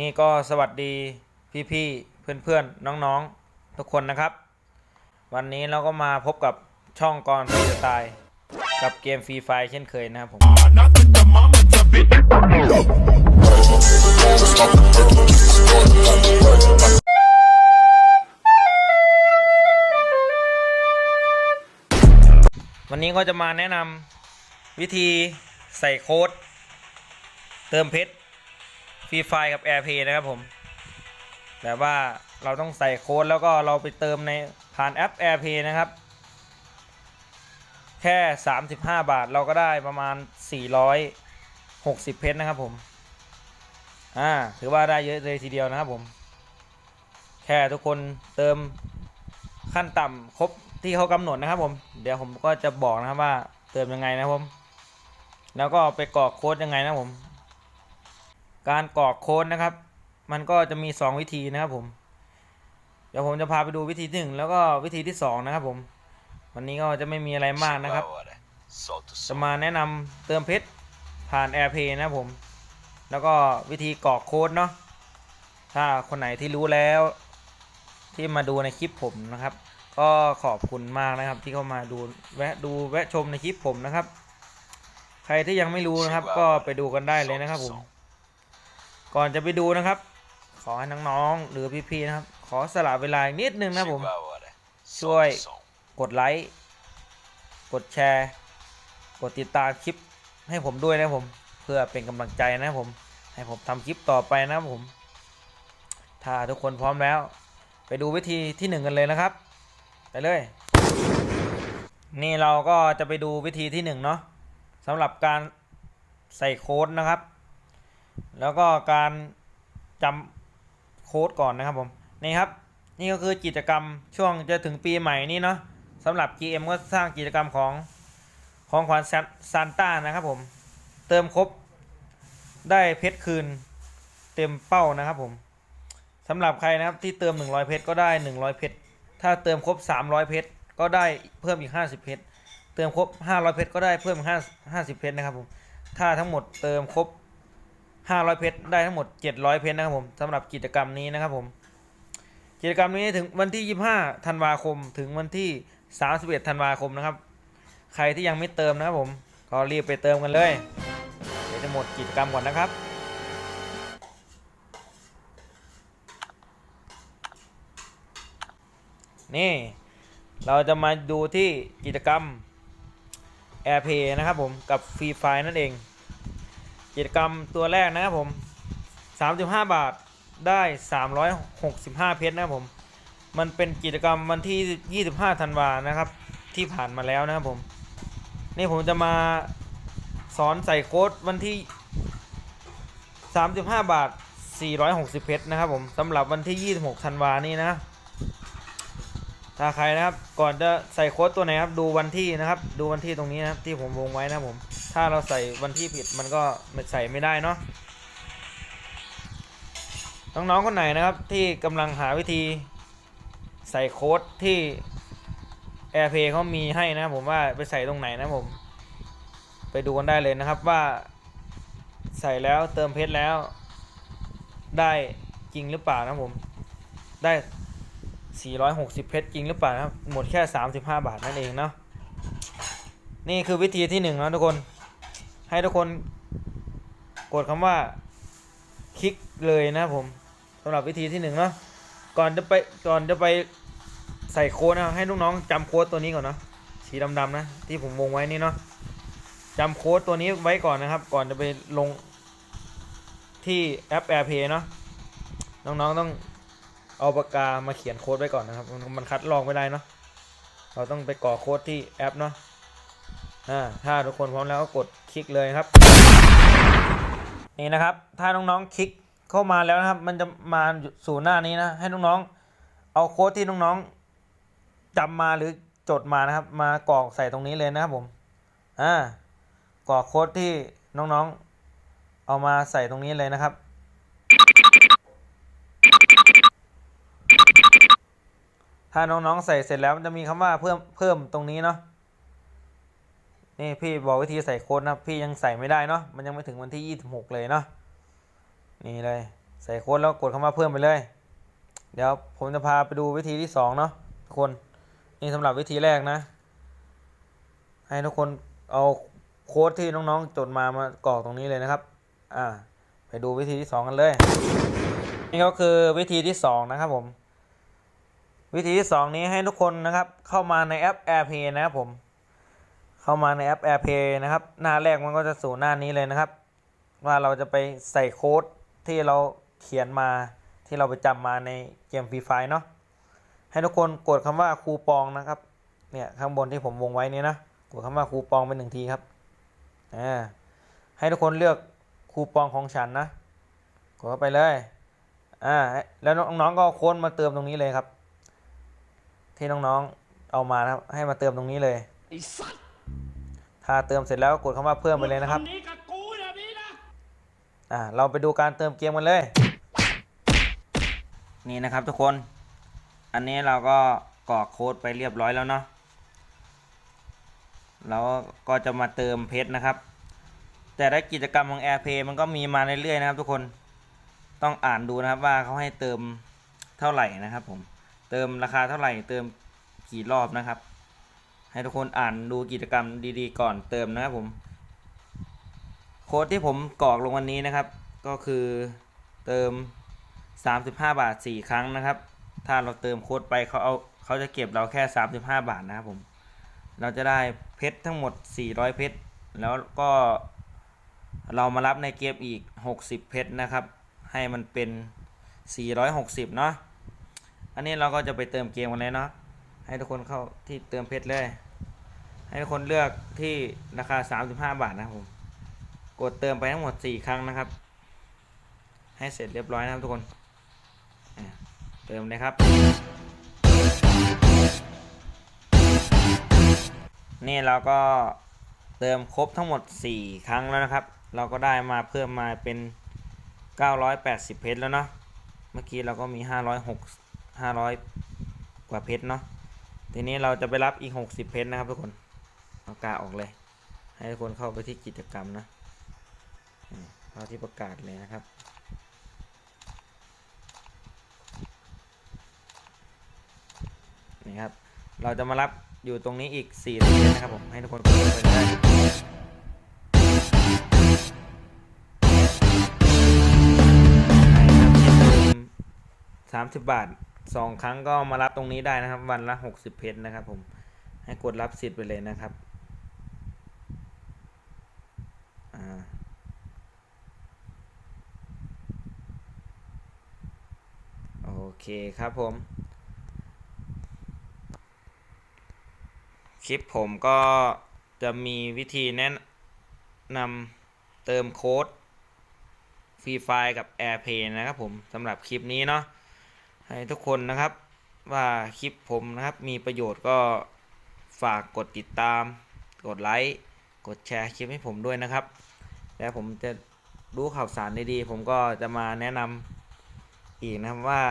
นี่ก็สวัสดีพี่ๆเพื่อนๆน้องๆ ทุกคนนะครับ วันนี้เราก็มาพบกับช่องกรฟรีสไตล์กับเกมฟรีไฟเช่นเคยนะครับผมวันนี้ก็จะมาแนะนำวิธีใส่โค้ด เติมเพชร ฟรีไฟกับ AirPay นะครับผม แต่ว่าเราต้องใส่โค้ดแล้วก็เราไปเติมในผ่านแอป AirPay นะครับ แค่ 35 บาทเราก็ได้ประมาณ 460 เพชรนะครับผมอ่าถือว่าได้เยอะเลยทีเดียวนะครับผม แค่ทุกคนเติมขั้นต่ำครบที่เขากำหนดนะครับผม เดี๋ยวผมก็จะบอกนะครับว่าเติมยังไงนะครับผม แล้วก็ไปกรอกโค้ดยังไงนะครับผม การกรอกโค้ดนะครับ มันก็จะมี 2 วิธีนะครับผม เดี๋ยวผมจะพาไปดูวิธีที่หนึ่งแล้วก็วิธีที่สองนะครับผม วันนี้ก็จะไม่มีอะไรมากนะครับ จะมาแนะนำเติมเพชรผ่าน AirPay นะครับผม แล้วก็วิธีกรอกโค้ดเนาะ ถ้าคนไหนที่รู้แล้ว ที่มาดูในคลิปผมนะครับ ก็ขอบคุณมากนะครับที่เข้ามาดูแวะดูแวะชมในคลิปผมนะครับ ใครที่ยังไม่รู้นะครับ ก็ไปดูกันได้เลยนะครับผม ก่อนจะไปดูนะครับ ขอให้น้องๆหรือพี่ๆนะครับ ขอสละเวลาอีกนิดนึงนะครับผม ช่วยกดไลค์กดแชร์ กดติดตามคลิปให้ผมด้วยนะครับผม เพื่อเป็นกำลังใจนะครับผม ให้ผมทำคลิปต่อไปนะครับผม ถ้าทุกคนพร้อมแล้ว ไปดูวิธีที่หนึ่งกันเลยนะครับ ไปเลย นี่เราก็จะไปดูวิธีที่หนึ่งเนาะสำหรับการใส่โค้ดนะครับ แล้วก็การจำโค้ดก่อนนะครับผมนี่ครับ นี่ก็คือกิจกรรมช่วงจะถึงปีใหม่นี้เนาะสำหรับ GM ก็สร้างกิจกรรมของของขวัญซานต้านะครับผม เติมครบได้เพชรคืนเต็มเป้านะครับผมสำหรับใครนะครับที่เติม 100 เพชรก็ได้ 100 เพชรถ้าเติมครบ 300 เพชรก็ได้เพิ่มอีก 50 เพชรเติมครบ 500 เพชรก็ได้เพิ่มอีก5 50เพชรนะครับผมถ้าทั้งหมดเติมครบ 500 เพชรได้ทั้งหมด 700 เพชรนะครับผมสำหรับกิจกรรมนี้นะครับผม กิจกรรมนี้ถึงวันที่ 25 ธันวาคมถึงวันที่ 31 ธันวาคมนะครับ ใครที่ยังไม่เติมนะครับผมก็รีบไปเติมกันเลยเดี๋ยวจะหมดกิจกรรมก่อนนะครับนี่เราจะมาดูที่กิจกรรม AirPay นะครับผมกับ Free Fire นั่นเอง กิจกรรมตัวแรกนะครับผม 35 บาทได้ 365 เพชรนะครับผม มันเป็นกิจกรรมวันที่ 25 ธันวานะครับ ที่ผ่านมาแล้วนะครับผม นี่ผมจะมาสอนใส่โค้ดวันที่ 35 บาท 460 เพชรนะครับผมสำหรับวันที่ 26 ธันวานี่นะ ถ้าใครนะครับก่อนจะใส่โค้ดตัวไหนครับดูวันที่นะครับ ดูวันที่ตรงนี้นะครับที่ผมวงไว้นะครับผม ถ้าเราใส่วันที่ผิดมันก็ใส่ไม่ได้เนาะน้องๆคนไหนนะครับที่กำลังหาวิธีใส่โค้ดที่ AirPay เขามีให้นะผมว่าไปใส่ตรงไหนนะผม ไปดูกันได้เลยนะครับว่าใส่แล้วเติมเพชรแล้ว ได้จริงหรือเปล่านะผมได้ 460 เพชรจริงหรือเปล่านะครับหมดแค่ 35 บาทนั่นเองเนาะนี่คือวิธีที่หนึ่งนะทุกคน ให้ทุกคนกดคำว่าคลิกเลยนะครับผมสำหรับวิธีที่หนึ่งเนาะก่อนจะไปก่อนจะไปใส่โค้ดนะให้ลูกน้องจำโค้ดตัวนี้ก่อนเนาะสีดำๆนะที่ผมวงไว้นี่เนาะจำโค้ดตัวนี้ไว้ก่อนนะครับ ก่อนจะไปลงที่แอป AirPay เนาะน้องๆต้องเอาปากกามาเขียนโค้ดไว้ก่อนนะครับ มันคัดลอกไม่ได้เนาะเราต้องไปกรอโค้ดที่แอปเนาะ ถ้าทุกคนพร้อมแล้วก็กดคลิกเลยครับ นี่นะครับ ถ้าน้องๆคลิกเข้ามาแล้วนะครับ มันจะมาสู่หน้านี้นะ ให้น้องๆ เอาโค้ดที่น้องๆจำมาหรือจดมานะครับ มากรอกใส่ตรงนี้เลยนะครับผม อ่ากรอกโค้ดที่น้องๆ เอามาใส่ตรงนี้เลยนะครับถ้าน้องๆใส่เสร็จแล้วมันจะมีคำว่าเพิ่มเพิ่มตรงนี้เนาะ นี่พี่บอกวิธีใส่โค้ดนะพี่ยังใส่ไม่ได้เนาะมันยังไม่ถึงวันที่ 26 เลยเนาะนี่เลยใส่โค้ดแล้วกดคำว่าเพิ่มไปเลย เดี๋ยวผมจะพาไปดูวิธีที่สองเนาะทุกคนนี่สำหรับวิธีแรกนะ ให้ทุกคนเอาโค้ดที่น้องๆจดมามากรอกตรงนี้เลยนะครับอ่าไปดูวิธีที่สองกันเลย นี่ก็คือวิธีที่สองนะครับผม วิธีที่สองนี้ให้ทุกคนนะครับเข้ามาในแอป AirPay นะครับผม เข้ามาในแอป AirPay นะครับ หน้าแรกมันก็จะสู่หน้านี้เลยนะครับ ว่าเราจะไปใส่โค้ดที่เราเขียนมาที่เราไปจำมาในเกมฟรีไฟเนาะให้ทุกคนกดคำว่าคูปองนะครับเนี่ยข้างบนที่ผมวงไว้นี้นะกดคำว่าคูปองเป็นหนึ่งทีครับอ่าให้ทุกคนเลือกคูปองของฉันนะกดเข้าไปเลยอ่าแล้วน้องๆก็โค้ดมาเติมตรงนี้เลยครับ ที่น้องๆเอามานะครับให้มาเติมตรงนี้เลยไอ้สัตว์ ถ้าเติมเสร็จแล้วกดคำว่าเพิ่มไปเลยนะครับนี้กับกูแบบนี้นะอ่าเราไปดูการเติมเกมกันเลย นี่นะครับทุกคน อันนี้เราก็กรอกโค้ดไปเรียบร้อยแล้วเนาะเราก็จะมาเติมเพชรนะครับ แต่ละกิจกรรมของ AirPay มันก็มีมาเรื่อยๆนะครับทุกคนต้องอ่านดูนะครับว่าเขาให้เติมเท่าไหร่นะครับผมเติมราคาเท่าไหร่เติมกี่รอบนะครับ ให้ทุกคนอ่านดูกิจกรรมดีๆ ก่อนเติมนะครับผม โค้ดที่ผมกรอกลงวันนี้นะครับ ก็คือเติม 35 บาท 4 ครั้งนะครับ ถ้าเราเติมโค้ดไปเขาเอาเขาจะเก็บเราแค่ 35 บาทนะครับผม เราจะได้เพชรทั้งหมด 400 เพชรแล้วก็เรามารับในเกมอีก 60 เพชรนะครับ ให้มันเป็น 460 เนาะ อันนี้เราก็จะไปเติมเกมกันเลยเนาะ ให้ทุกคนเข้าที่เติมเพชรเลย ให้ทุกคนเลือกที่ราคา 35 บาทนะครับผม กดเติมไปทั้งหมด 4 ครั้งนะครับ ให้เสร็จเรียบร้อยนะครับทุกคน เติมเลยครับ นี่เราก็เติมครบทั้งหมด 4 ครั้งแล้วนะครับ เราก็ได้มาเพิ่มมาเป็น 980 เพชรแล้วเนาะ เมื่อกี้เราก็มี 506 500 กว่าเพชรเนาะ ทีนี้เราจะไปรับอีก 60 เพชรนะครับทุกคน เอากาออกเลย ให้ทุกคนเข้าไปที่กิจกรรมนะเข้าที่ประกาศเลยนะครับนี่ครับ เราจะมารับอยู่ตรงนี้อีก4เหรียญนะครับผม ให้ทุกคนกดเข้าไปเลยสามสิบบาทสองครั้งก็มารับตรงนี้ได้นะครับ วันละหกสิบเพชรนะครับผม ให้กดรับสิทธิ์ไปเลยนะครับ อ่า โอ เคครับผม คลิปผมก็จะมีวิธีแนะนำเติมโค้ดฟรีไฟกับ AirPay นะครับผมสำหรับคลิปนี้เนาะให้ทุกคนนะครับว่าคลิปผมนะครับมีประโยชน์ก็ฝากกดติดตาม กดไลค์กดแชร์คลิปให้ผมด้วยนะครับ แล้วผมจะรู้ข่าวสารดีๆผมก็จะมาแนะนำอีกนะครับว่า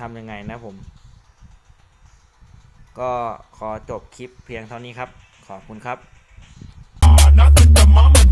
ทำยังไงนะผม ก็ขอจบคลิปเพียงเท่านี้ครับ ขอบคุณครับ mama.